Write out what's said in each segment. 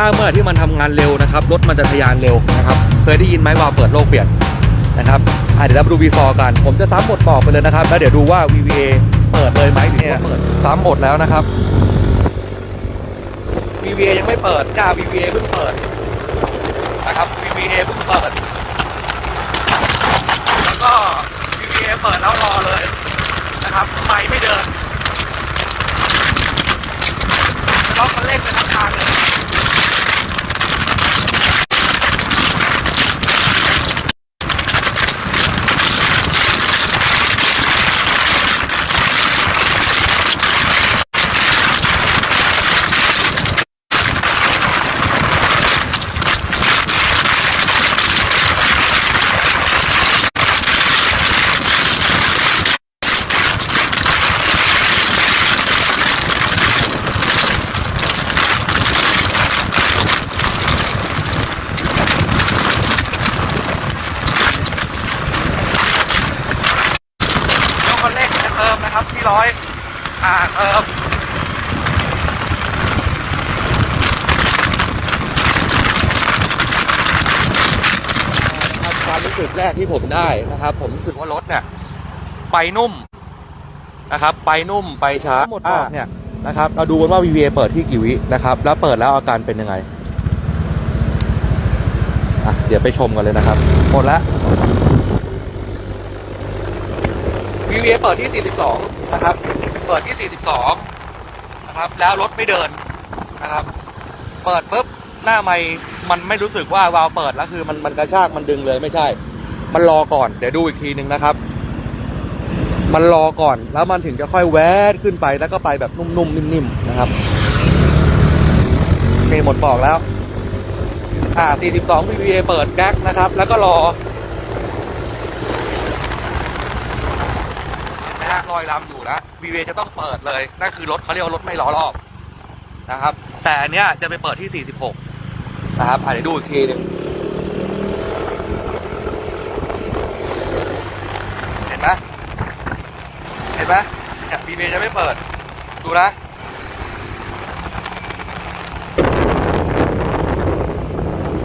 ถ้าเมื่อที่มันทำงานเร็วนะครับรถมันจะทะยานเร็วนะครับ เคยได้ยินไหมว่าเปิดโลกเปลี่ยนนะครับเดี๋ยวเรามาดู V4 กัน ผมจะซ้ำหมดปอไปเลยนะครับ แล้วเดี๋ยวดูว่า VVA เปิดเลยไหมหรือว่าเปิดซ้ำหมดแล้วนะครับ VVA ยังไม่เปิดจ้า VVA เพิ่งเปิดนะครับ VVA เพิ่งเปิด แล้วก็ VVA เปิดแล้วรอเลยนะครับไม่ไม่เดินล็อกมันเร่งไปทั้งทางเลยกคันเร่งจะเติมนะค รับที่ร้อยอ่าเติมนะครับความรู้สึกแรกที่ผมได้นะครับ ผมรู้สึกว่ารถเนี่ย ไปนุ่มนะครับ ไปนุ่มไปช้าหมดอกเนี่ยนะครับเราดูกันว่า VVA เปิดที่กี่วินะครับ แล้วเปิดแล้วอาการเป็นยังไงอะเดี๋ยวไปชมกันเลยนะครับหมดแล้ว VVA เปิดที่ 42 นะครับ เปิดที่ 42 นะครับ แล้วรถไม่เดินนะครับ เปิดปุ๊บหน้าไม่มันไม่รู้สึกว่าวาล์วเปิดแล้วคือมันมันกระชากมันดึงเลยไม่ใช่ มันรอก่อนเดี๋ยวดูอีกทีหนึ่งนะครับ มันรอก่อนแล้วมันถึงจะค่อยแวดขึ้นไปแล้วก็ไปแบบนุ่มๆนิ่มๆนะครับนี่หมดปอกแล้วอ่า42 VVA เปิดแก๊กนะครับ แล้วก็รอ นะฮะรอยลำอยู่แล้ววีเวจะต้องเปิดเลยนั่นคือรถเขาเรียกว่ารถไม่ล้อรอบนะครับ แต่อันเนี้ยจะไปเปิดที่ 46 นะครับอะเดี๋ยวดูอีกทีหนึงเห็นไหมเห็นไหมเนี่ยวีเวจะไม่เปิด ดูนะ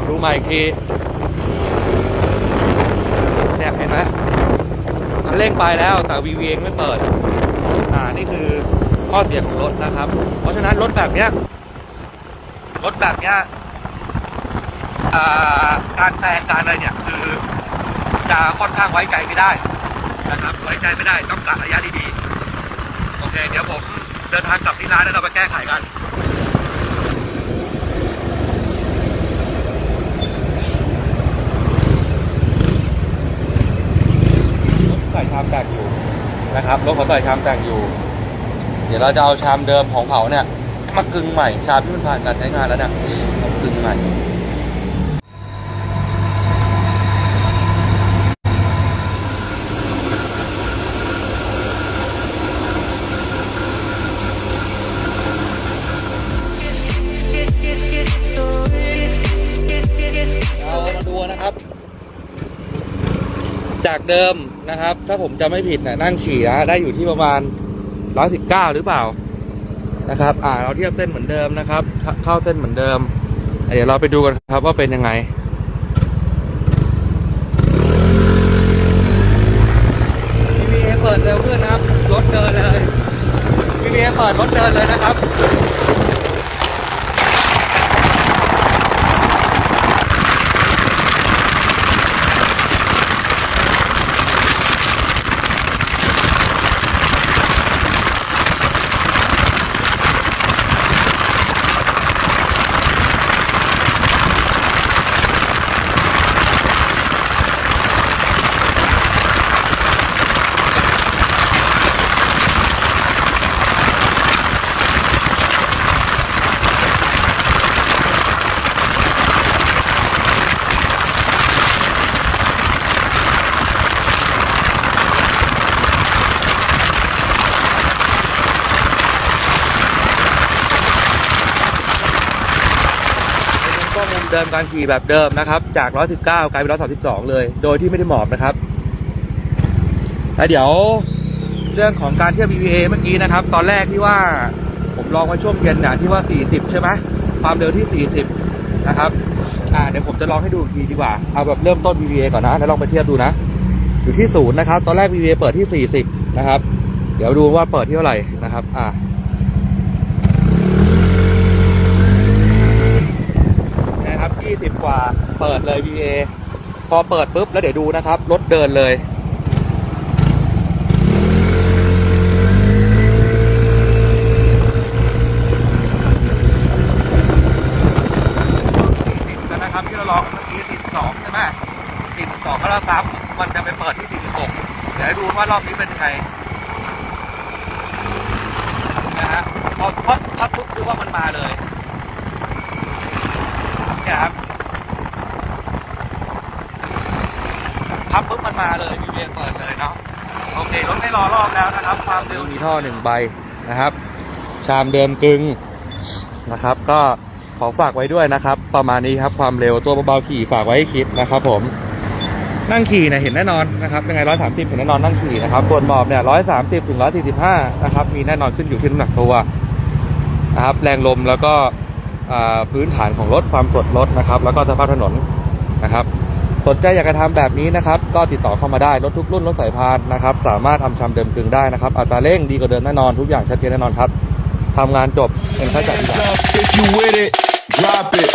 ดูใหม่อีกทีเนี่ยเห็นไหม เร่งไปแล้วแต่ VV เองไม่เปิด อ่านี่คือข้อเสียของรถนะครับ เพราะฉะนั้นรถแบบเนี้ยรถแบบเนี้ยอ่าการแซงการอะไรเนี่ยคือจะค่อนข้างไว้ใจไม่ได้นะครับ ไว้ใจไม่ได้ต้องกะระยะดีๆโอเค เดี๋ยวผมเดินทางกลับที่ร้านแล้วเราไปแก้ไขกัน อยชามแตกอยู่นะครับรถเขาใส่ชามแตกอยู่ เดี๋ยวเราจะเอาชามเดิมของเผาเนี่ยมากึงใหม่ชามที่มันผ่านการใช้งานแล้วเนี่ยมากึงใหม่ จากเดิมนะครับ ถ้าผมจะไม่ผิดนี่ยนั่งขี่นะได้อยู่ที่ประมาณ119หรือเปล่านะครับ อ่าเราเทียบเส้นเหมือนเดิมนะครับ เข้าเส้นเหมือนเดิม เดี๋ยวเราไปดูกันครับว่าเป็นยังไง VVA เปิดเร็วขึ้นนะครับ รถเดินเลย VVA เปิดรถเดินเลยนะครับ็มุมเดิมการขี่แบบเดิมนะครับ จาก 119 กลายเป็น 132 เลย โดยที่ไม่ได้หมอบนะครับแล้วเดี๋ยวเรื่องของการเทียบ BPA เมื่อกี้นะครับ ตอนแรกที่ว่าผมลองมาช่วงเย็นนะที่ว่า 40 ใช่ไหมความเร็วที่ 40 นะครับ อ่าเดี๋ยวผมจะลองให้ดูอีกทีดีกว่า เอาแบบเริ่มต้น VVA ก่อนนะ แล้วลองไปเทียบดูนะ อยู่ที่ศูนย์นะครับ ตอนแรก VVA เปิดที่ 40 นะครับ เดี๋ยวดูว่าเปิดที่เท่าไหร่นะครับ อ่า นะครับ 20 กว่า เปิดเลย VVA พอเปิดปุ๊บแล้วเดี๋ยวดูนะครับ รถเดินเลย ติดกันนะครับที่เราลองเมื่อกี้ติดสองใช่ไหมติดสองแล้วซ้ำมันจะไปเปิดที่ 46 เดี๋ยวดูว่ารอบนี้เป็นยังไงนะฮะพอพับพับปุ๊บคือว่ามันมาเลยครับพับปุ๊บ มาเลยมีเวียเปิดเลยเนาะโอเครถไม่รอรอบแล้วนะครับ ความเร็วมีท่อหนึ่งใบนะครับ ชามเดิมกึงนะครับ ก็ขอฝากไว้ด้วยนะครับ ประมาณนี้ครับความเร็วตัวเบาๆขี่ฝากไว้ให้คิดนะครับ ผมนั่งขี่เนี่ยเห็นแน่นอนนะครับยังไงร้อยสามสิบเห็นแน่นอนนั่งขี่นะครับส่วนหมอบเนี่ยร้อยสามสิบถึงร้อยสี่สิบห้านะครับมีแน่นอนขึ้นอยู่ที่น้ำหนักตัวนะครับแรงลมแล้วก็พื้นฐานของรถความสดรถนะครับ แล้วก็สภาพถนนนะครับ สนใจอยากจะทำแบบนี้นะครับ ก็ติดต่อเข้ามาได้ รถทุกรุ่น รถสายพานนะครับ สามารถทำชำเดิมกึงได้นะครับ อัตราเร่งดีกว่าเดิมแน่นอน ทุกอย่างชัดเจนแน่นอนครับทำงานจบเป็นค่าราชก